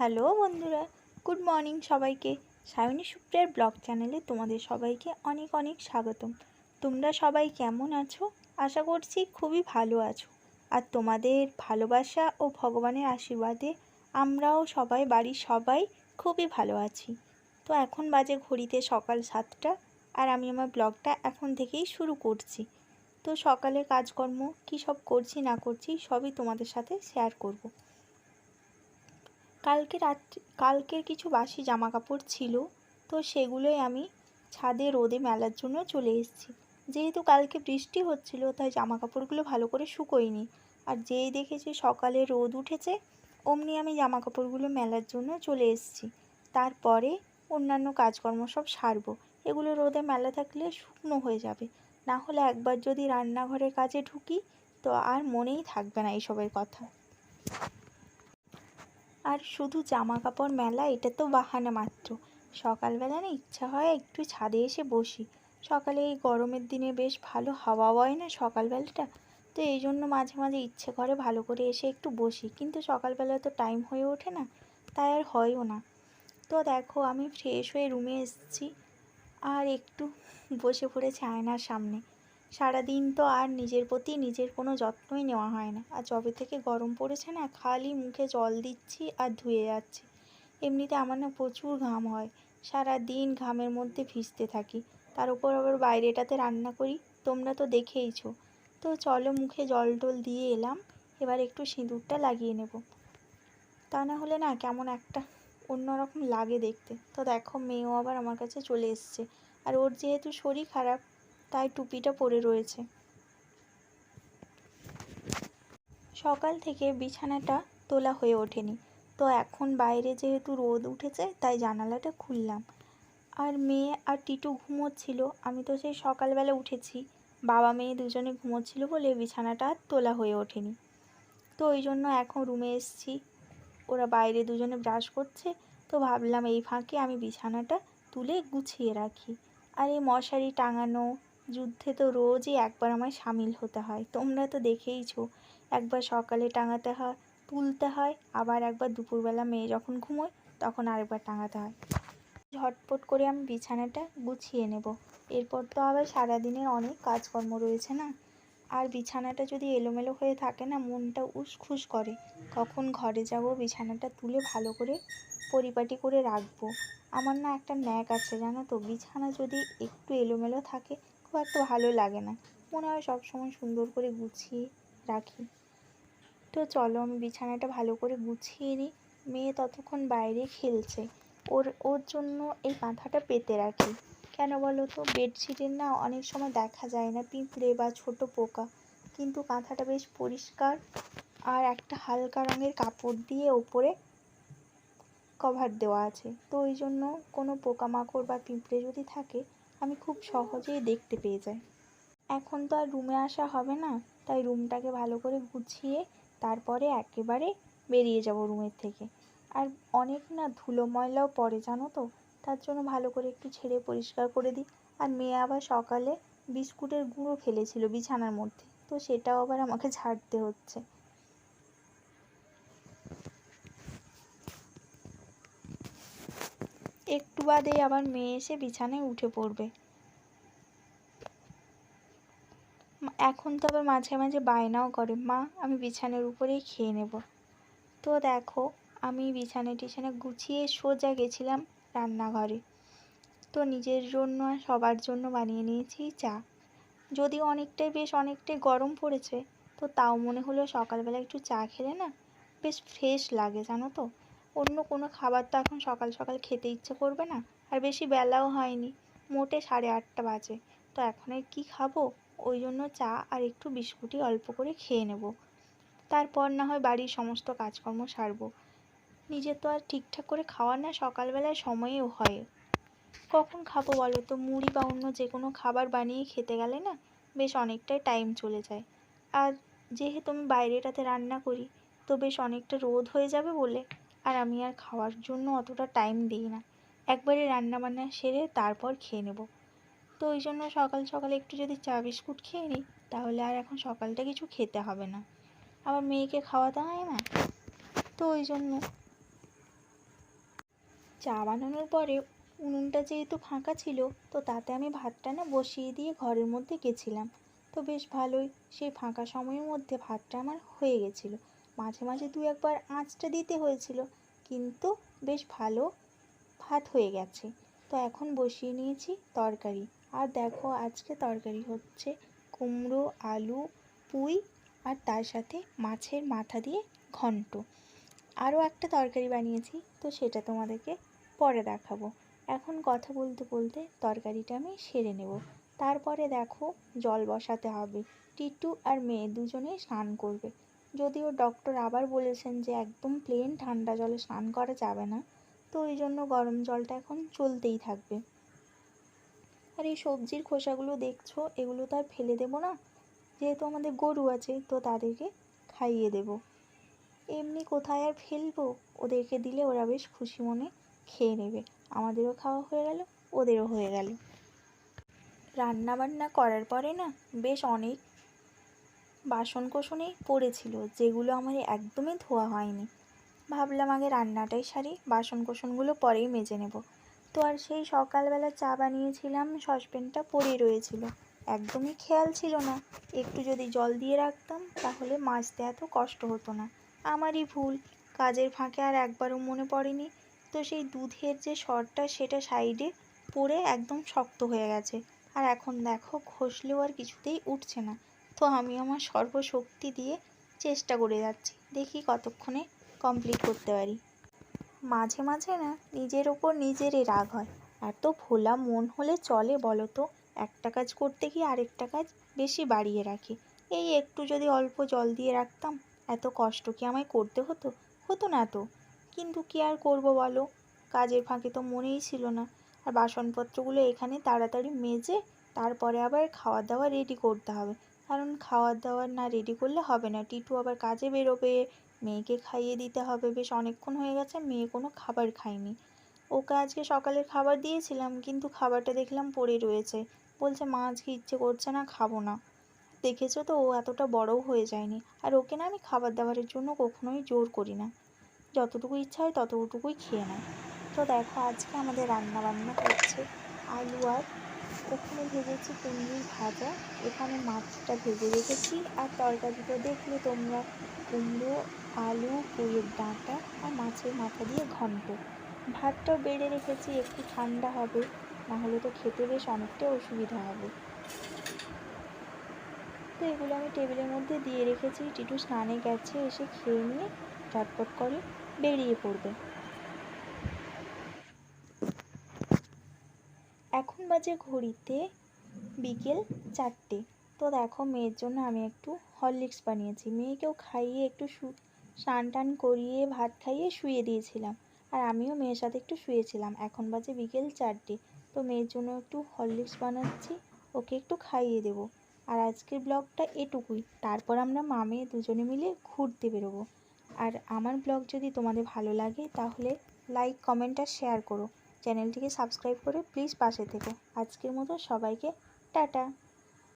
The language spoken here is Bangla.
হ্যালো বন্ধুরা, গুড মর্নিং সবাইকে। সায়নী সুপ্রিয়ার ব্লগ চ্যানেলে তোমাদের সবাইকে অনেক অনেক স্বাগতম। তোমরা সবাই কেমন আছো? আশা করছি খুবই ভালো আছো। আর তোমাদের ভালোবাসা ও ভগবানের আশীর্বাদে আমরাও সবাই, বাড়ির সবাই খুবই ভালো আছি। তো এখন বাজে ঘড়িতে সকাল সাতটা আর আমি আমার ব্লগটা এখন থেকেই শুরু করছি। তো সকালে কাজকর্ম, কী সব করছি না করছি সবই তোমাদের সাথে শেয়ার করব। কালকে রাত্রি, কালকের কিছু বাসি জামা কাপড় ছিল, তো সেগুলোই আমি ছাদে রোদে মেলার জন্য চলে এসেছি। যেহেতু কালকে বৃষ্টি হচ্ছিল, তাই জামা কাপড়গুলো ভালো করে শুকোয়নি। আর যেই দেখেছি সকালে রোদ উঠেছে, অমনি আমি জামা কাপড়গুলো মেলার জন্য চলে এসেছি। তারপরে অন্যান্য কাজকর্ম সব সারবো। এগুলো রোদে মেলা থাকলে শুকনো হয়ে যাবে। না হলে একবার যদি রান্নাঘরের কাজে ঢুকি, তো আর মনেই থাকবে না এইসবের কথা। আর শুধু জামা কাপড় মেলা, এটা তো বাহানা মাত্র। সকালবেলা না ইচ্ছা হয় একটু ছাদে এসে বসি। সকালে এই গরমের দিনে বেশ ভালো হাওয়া হয় না সকালবেলাটা? তো এই জন্য মাঝে মাঝে ইচ্ছে করে ভালো করে এসে একটু বসি। কিন্তু সকালবেলা তো টাইম হয়ে ওঠে না, তাই আর হয়ও না। তো দেখো, আমি ফ্রেশ হয়ে রুমে এসেছি। আর একটু বসে পড়েছি আয়নার সামনে। সারাদিন তো আর নিজের প্রতি নিজের কোনো যত্নই নেওয়া হয় না। আর যবে থেকে গরম পড়েছে না, খালি মুখে জল দিচ্ছি আর ধুয়ে যাচ্ছি। এমনিতে আমার না প্রচুর ঘাম হয়। সারা দিন ঘামের মধ্যে ভিজতে থাকি। তার উপর আবার বাইরেটাতে রান্না করি। তোমরা তো দেখেইছো। তো চলো মুখে জল টল দিয়ে এলাম। এবার একটু সিঁদুরটা লাগিয়ে নেব। তা না হলে না কেমন একটা অন্যরকম লাগে দেখতে। তো দেখো মেয়েও আবার আমার কাছে চলে এসছে। আর ওর যেহেতু শরীর খারাপ তাই টুপিটা পরে রয়েছে। সকাল থেকে বিছানাটা তোলা হয়ে ওঠেনি। তো এখন বাইরে যেহেতু রোদ উঠেছে, তাই জানালাটা খুললাম। আর মেয়ে আর টিটু ঘুমোচ্ছিল। আমি তো সেই সকালবেলা উঠেছি। বাবা মেয়ে দুজনে ঘুমোচ্ছিল বলে বিছানাটা আর তোলা হয়ে ওঠেনি। তো ওই জন্য এখন রুমে এসছি। ওরা বাইরে দুজনে ব্রাশ করছে। তো ভাবলাম এই ফাঁকে আমি বিছানাটা তুলে গুছিয়ে রাখি। আর এই মশারি টাঙানো যুদ্ধে তো রোজই একবার আমায় সামিল হতে হয়। তোমরা তো দেখেইছো, একবার সকালে টাঙাতে হয়, তুলতে হয়, আবার একবার দুপুরবেলা মেয়ে যখন ঘুমোয়, তখন আরেকবার টাঙাতে হয়। ঝটপট করে আমি বিছানাটা গুছিয়ে নেব। এরপর তো আবার সারাদিনের অনেক কাজকর্ম রয়েছে না? আর বিছানাটা যদি এলোমেলো হয়ে থাকে না, মনটা উসখুস করে। কখন ঘরে যাব, বিছানাটা তুলে ভালো করে পরিপাটি করে রাখব। আমার না একটা ন্যাক আছে, জানো তো? বিছানা যদি একটু এলোমেলো থাকে খুব একটা ভালো লাগে না। মনে হয় সবসময় সুন্দর করে গুছিয়ে রাখি। তো চলো আমি বিছানাটা ভালো করে গুছিয়ে নিই। মেয়ে ততক্ষণ বাইরে খেলছে। ওর ওর জন্য এই কাঁথাটা পেতে রাখি। কেন বলো তো? বেডশিটের না অনেক সময় দেখা যায় না পিঁপড়ে বা ছোট পোকা। কিন্তু কাঁথাটা বেশ পরিষ্কার আর একটা হালকা রঙের কাপড় দিয়ে ওপরে কভার দেওয়া আছে। তো ওই জন্য কোনো পোকামাকড় বা পিঁপড়ে যদি থাকে আমি খুব সহজেই দেখতে পেয়ে যাই। এখন তো আর রুমে আসা হবে না, তাই রুমটাকে ভালো করে গুছিয়ে তারপরে একেবারে বেরিয়ে যাব রুমের থেকে। আর অনেক না ধুলো ময়লাও পড়ে, জানো তো? তার জন্য ভালো করে একটু ছেড়ে পরিষ্কার করে দিই। আর মেয়ে আবার সকালে বিস্কুটের গুঁড়ো ফেলেছিল বিছানার মধ্যে, তো সেটাও আবার আমাকে ঝাড়তে হচ্ছে। একটু বাদেই আবার মেয়ে এসে বিছানায় উঠে পড়বে। এখন তো আবার মাঝে মাঝে বায়নাও করে। মা, আমি বিছানার উপরেই খেয়ে নেব। তো দেখো, আমি বিছানা টিছানা গুছিয়ে সোজা গেছিলাম রান্নাঘরে। তো নিজের জন্য আর সবার জন্য বানিয়ে নিয়েছি চা। যদিও অনেকটাই বেশ অনেকটাই গরম পড়েছে, তো তাও মনে হলো সকালবেলা একটু চা খেলে না বেশ ফ্রেশ লাগে, জানো তো? অন্য কোনো খাবার তো এখন সকাল সকাল খেতে ইচ্ছে করবে না, আর বেশি বেলাও হয়নি। মোটে সাড়ে আটটা বাজে। তো এখন আর কী খাব? ওই জন্য চা আর একটু বিস্কুটই অল্প করে খেয়ে নেব। তারপর না হয় বাড়ির সমস্ত কাজকর্ম সারবো। নিজে তো আর ঠিকঠাক করে খাওয়ার না, সকালবেলায় সময়েও হয়। কখন খাব বলো তো? মুড়ি বা অন্য যে কোনো খাবার বানিয়ে খেতে গেলে না বেশ অনেকটাই টাইম চলে যায়। আর যেহেতু আমি বাইরেটাতে রান্না করি, তো বেশ অনেকটা রোদ হয়ে যাবে বলে আর আমি আর খাওয়ার জন্য অতটা টাইম দিই না। একবারে রান্না বান্না সেরে তারপর খেয়ে নেব। তো ওই জন্য সকাল সকালে একটু যদি চা বিস্কুট খেয়ে নিই, তাহলে আর এখন সকালটা কিছু খেতে হবে না। আবার মেয়েকে খাওয়াতে হয় না? তো ওই জন্য চা বানানোর পরে উনুনটা যেহেতু ফাঁকা ছিল, তো তাতে আমি ভাতটা না বসিয়ে দিয়ে ঘরের মধ্যে গেছিলাম। তো বেশ ভালোই, সেই ফাঁকা সময়ের মধ্যে ভাতটা আমার হয়ে গেছিল। মাঝে মাঝে দু একবার আঁচটা দিতে হয়েছিল, কিন্তু বেশ ভালো ভাত হয়ে গেছে। তো এখন বসিয়ে নিয়েছি তরকারি। আর দেখো আজকে তরকারি হচ্ছে কুমড়ো, আলু, পুঁই আর তার সাথে মাছের মাথা দিয়ে ঘন্ট। আরও একটা তরকারি বানিয়েছি, তো সেটা তোমাদেরকে পরে দেখাবো। এখন কথা বলতে বলতে তরকারিটা আমি সেরে নেব। তারপরে দেখো জল বসাতে হবে। টিটু আর মেয়ে দুজনেই স্নান করবে। যদিও ডক্টর আবার বলেছেন যে একদম প্লেন ঠান্ডা জলে স্নান করা যাবে না, তো ওই জন্য গরম জলটা এখন চলতেই থাকবে। আর এই সবজির খোসাগুলো দেখছ, এগুলো তো আর ফেলে দেবো না, যেহেতু আমাদের গরু আছে, তো তাদেরকে খাইয়ে দেব। এমনি কোথায় আর ফেলব? ওদেরকে দিলে ওরা বেশ খুশি মনে খেয়ে নেবে। আমাদেরও খাওয়া হয়ে গেল, ওদেরও হয়ে গেল। রান্না বান্না করার পরে না, বেশ অনেক বাসন কোসনেই পড়েছিল, যেগুলো আমার একদমই ধোয়া হয়নি। ভাবলাম আগে রান্নাটাই সারি বাসন কোসনগুলো পরেই মেজে নেব। তো আর সেই সকালবেলা চা বানিয়েছিলাম, সসপ্যানটা পড়ে রয়েছিল। একদমই খেয়াল ছিল না। একটু যদি জল দিয়ে রাখতাম, তাহলে মাজতে এত কষ্ট হতো না। আমারই ভুল, কাজের ফাঁকে আর একবারও মনে পড়েনি। তো সেই দুধের যে সরটা, সেটা সাইডে পড়ে একদম শক্ত হয়ে গেছে। আর এখন দেখো, ঘষলেও আর কিছুতেই উঠছে না। তো আমি আমার সর্বশক্তি দিয়ে চেষ্টা করে যাচ্ছি। দেখি কতক্ষণে কমপ্লিট করতে পারি। মাঝে মাঝে না নিজের ওপর নিজেরই রাগ হয়। এত ভোলা মন হলে চলে বলো তো? একটা কাজ করতে গিয়ে আরেকটা কাজ বেশি বাড়িয়ে রাখি। এই একটু যদি অল্প জল দিয়ে রাখতাম, এত কষ্ট কি আমায় করতে হতো? হতো না তো। কিন্তু কি আর করব বলো? কাজের ফাঁকে তো মনেই ছিল না। আর বাসনপত্রগুলো এখানে তাড়াতাড়ি মেজে, তারপরে আবার খাওয়া দাওয়া রেডি করতে হবে। কারণ খাওয়ার দাওয়ার না রেডি করলে হবে না। টিটু আবার কাজে বেরোবে, মেয়েকে খাইয়ে দিতে হবে। বেশ অনেকক্ষণ হয়ে গেছে, মেয়ে কোনো খাবার খায়নি। ওকে আজকে সকালের খাবার দিয়েছিলাম, কিন্তু খাবারটা দেখলাম পড়ে রয়েছে। বলছে, মা, আজকে ইচ্ছে করছে না, খাব না। দেখেছ তো, ও এতটা বড়ও হয়ে যায়নি। আর ওকে না আমি খাবার দাবারের জন্য কখনোই জোর করি না। যতটুকু ইচ্ছা হয় ততটুকুই খেয়ে নেয়। তো দেখো, আজকে আমাদের রান্না বান্না করছে আলু আর ওখানে ভেজেছি কুমড়ির ভাজা। এখানে মাছটা ভেজে রেখেছি আর তরকারিটা দেখলে তোমরা কুমড়ো, আলু, পুঁইয়ের ডাঁটা আর মাছের মাথা দিয়ে ঘন্ট। ভাতটাও বেড়ে রেখেছি, একটু ঠান্ডা হবে, নাহলে তো খেতে বেশ অনেকটা অসুবিধা হবে। তো এগুলো আমি টেবিলের মধ্যে দিয়ে রেখেছি। টিটু স্নানে গেছে, এসে খেয়ে নিয়ে চটপট করে বেরিয়ে পড়বে এখন বাজে ঘড়িতে বিকেল চারটে। তো দেখো, মেয়ের জন্য আমি একটু হরলিক্স বানিয়েছি। মেয়েকেও খাইয়ে একটু শু, স্নান টান করিয়ে, ভাত খাইয়ে শুয়ে দিয়েছিলাম। আর আমিও মেয়ের সাথে একটু শুয়েছিলাম। এখন বাজে বিকেল চারটে। তো মেয়ের জন্য একটু হরলিক্স বানাচ্ছি, ওকে একটু খাইয়ে দেবো। আর আজকের ব্লগটা এটুকুই। তারপর আমরা মা মেয়ে দুজনে মিলে ঘুরতে বেরোবো। আর আমার ব্লগ যদি তোমাদের ভালো লাগে, তাহলে লাইক কমেন্ট আর শেয়ার করো। চ্যানেলটিকে সাবস্ক্রাইব করে প্লিজ পাশে থেকো। আজকের মতো সবাইকে টাটা।